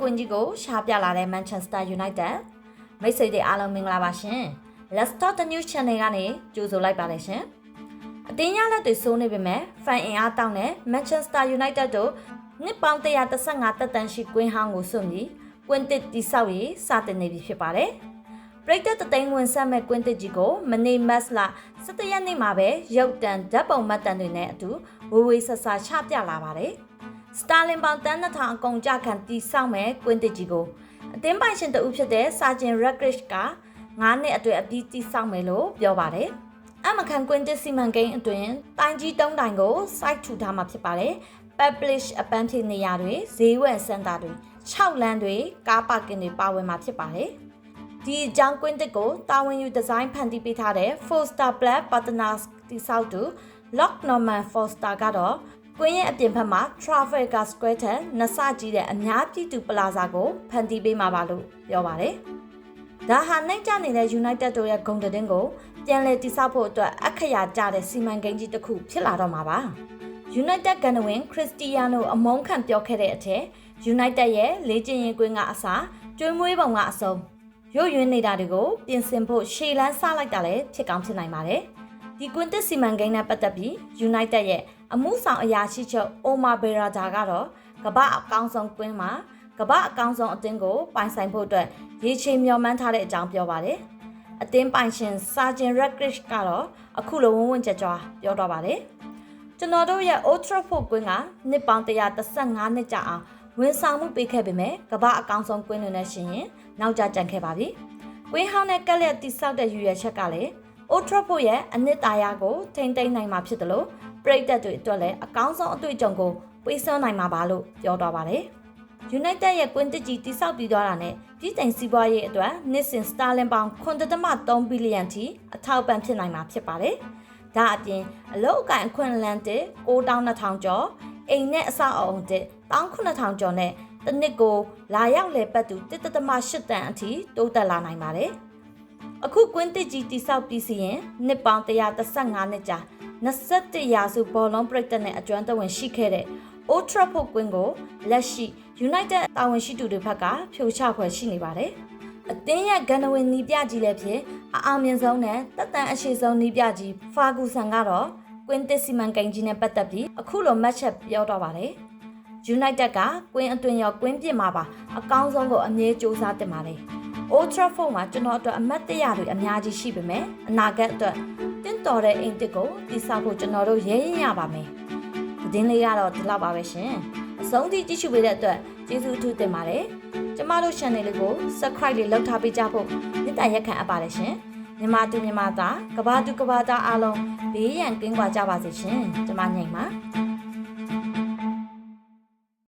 ကွင်းကြီးကိုရှားပြလာတဲ့ Manchester United မိတ်ဆွေတွေအားလုံးမင်္ဂလာပါရှင် Let's Talk the News Channel ကနေကြိုဆိုလိုက်ပါတယ်ရှင်အတင်းရလက်တွေစိုးနေပေမဲ့ fan အင်အားတောင်းတဲ့ Manchester United တို့နှစ်ပေါင်း135တက်တန်းရှိကွင်းဟောင်းကိုစွန့်ပြီးကွင်းတစ်တိဆောက်ရေးစတင်နေပြီဖြစ်ပါတယ်ပရိသတ်တသိန်းဝင်ဆက်မဲ့ကွင်းတစ်ကြီးကိုမနေ့မတ်လ17ရက်နေ့မှာပဲရုပ်တံဓာတ်ပုံမှတ်တမ်းတွေနဲ့အတူဝေဝေဆဆချပြလာပါတယ် စတာလင်ပေါင်တန်းနှစ်ထောင်အကုန်ကြခံတီဆောက်မဲ့ကွင်းတစ်ကြီးကိုအသင်းပိုင်ရှင်တဦးဖြစ်တဲ့စာဂျင်ရက်ဂရစ်က9နှစ်အတွဲအပြီးတီဆောက်မယ်လို့ပြောပါတယ်အမခံကွင်းတစ်စီမံကိန်းအတွင်းတိုင်ကြီးတုံးတိုင်ကို site ထူထားမှာဖြစ်ပါတယ် publish အပန်းဖြေနေရာတွေဈေးဝယ်စင်တာတွေ6လမ်းတွေကားပါကင်တွေပါဝင်မှာဖြစ်ပါတယ်ဒီအကြောင်းကွင်းတစ်ကိုတာဝန်ယူဒီဇိုင်းဖန်တီးပေးထားတဲ့ Four Star Black Partners တိဆောက်သူ Lock Norman Foster ကတော့ ကွင်းရဲ့အပြင်ဘက်မှာ Trafalgar Square ထက်နှစ်ဆကြီးတဲ့အများပြည်သူပလာဇာကိုဖန်တီးပေးမှာပါလို့ပြောပါတယ်။ဒါဟာနိုင်ကျနေတဲ့ United တို့ရဲ့ဂုဏ်သတင်းကိုပြန်လည်တည်ဆောက်ဖို့အတွက်အခရာကျတဲ့စီမံကိန်းကြီးတစ်ခုဖြစ်လာတော့မှာပါ။ United ကန်ဝင်ခရစ္စတီယာနိုအမုန်းခံပြောခဲ့တဲ့အထက် United ရဲ့လေ့ကျင့်ရေးကွင်းကအစားကျွေးမွေးပုံကအဆုံးရုပ်ရင်းနေတာတွေကိုပြင်ဆင်ဖို့ရှေ့လန်းစလိုက်တာလည်းဖြစ်ကောင်းဖြစ်နိုင်ပါတယ်။ ဒီကွင်းတစ်စီမံကိန်းနဲ့ပတ်သက်ပြီး United ရဲ့အမှုဆောင်အရာရှိချုပ်အိုမာဘေရာဂျာကတော့ကမ္ဘာအကောင်းဆုံးကွင်းမှာကမ္ဘာအကောင်းဆုံးအသင်းကိုပိုင်ဆိုင်ဖို့အတွက်ရေချေမျှော်မှန်းထားတဲ့အကြောင်းပြောပါတယ်။အသင်းပိုင်ရှင်စာဂျင်ရက်ဂရစ်ကတော့အခုလိုဝန်းဝန်းကြကြွားပြောတော့ပါတယ်။ကျွန်တော်တို့ရဲ့ Old Trafford ကွင်းကနှစ်ပေါင်း135နှစ်ကြာအောင်ဝန်ဆောင်မှုပေးခဲ့ပေမဲ့ကမ္ဘာအကောင်းဆုံးကွင်းတွေနဲ့ရှင်ရင်နောက်ကျကြံခဲ့ပါပြီ။ကွင်းဟောင်းနဲ့ကက်လက်တိဆောက်တဲ့ယူရချက်ကလည်း Old Trafford ရဲ့အနှစ်သာရကိုထိမ့်သိမ်းနိုင်မှာဖြစ်တယ်လို့ပရိသတ်တွေအတွက်လည်းအကောင်းဆုံးအတွေ့အကြုံကိုပေးစွမ်းနိုင်မှာပါလို့ပြောသွားပါတယ်။ United ရဲ့ကွင်းတစ်ကြီးတိဆောက်ပြီးသွားတာနဲ့ပြည်တိုင်စီးပွားရေးအတွက်နှစ်စဉ်စတာလင်ပေါင်9.3ဘီလီယံထိအထောက်ပံ့ဖြစ်နိုင်မှာဖြစ်ပါတယ်။ဒါအပြင်အလုတ်အကန့်အခွင့်အလန်းတစ်9200ကျော်အိမ်နဲ့အဆောက်အအုံတစ်19000ကျော်နဲ့တစ်နှစ်ကိုလာရောက်လေပတ်သူ1.8တန်အထိတိုးတက်လာနိုင်ပါတယ်။ အခုကွင်းတစ်ကြီးတိဆောက်ပြီးစီရင်နှစ်ပေါင်း135နှစ်ကြာ21ရာစုဘောလုံးပရိသတ်နဲ့အကျွမ်းတဝင်ရှိခဲ့တဲ့ Old Trafford ကွင်းကိုလက်ရှိ United တာဝန်ရှိသူတွေဘက်ကဖြိုချဖွယ်ရှိနေပါတယ်။အသင်းရဲ့ဂန်နဝင်နီးပြကြီးလည်းဖြစ်အအောင်မြင်ဆုံးနဲ့တက်တန်အရှိဆုံးနီးပြကြီးဖာဂူဆန်ကတော့ကွင်းတစ်စီမံကိန်းကြီးနဲ့ပတ်သက်ပြီးအခုလိုမှတ်ချက်ပြောတော့ပါတယ်။ United ကကွင်းအတွင်းရောကွင်းပြစ်မှာပါအကောင်းဆုံးကိုအမြဲစ조사တင်ပါတယ်။ Old Trafford မှာကျွန်တော်အတွက်အမတ်တရတွေအများကြီးရှိပေမဲ့အနာဂတ်အတွက်တင့်တော်တဲ့အိမ်တစ်ကိုတည်ဆောက်ဖို့ကျွန်တော်တို့ရဲရင်ရပါမယ်။သတင်းလေးကတော့ဒီလောက်ပါပဲရှင်။အဆုံးထိကြည့်ရှုပေးတဲ့အတွက်ကျေးဇူးအထူးတင်ပါတယ်။ကျမတို့ channel လေးကို subscribe လေးလုပ်ထားပေးကြဖို့မေတ္တာရက်ခံအပ်ပါတယ်ရှင်။မြန်မာတူမြန်မာသားကဘာတူကဘာသားအားလုံးဘေးရန်ကင်းကွာကြပါစေရှင်။ကျမညိမ်ပါ။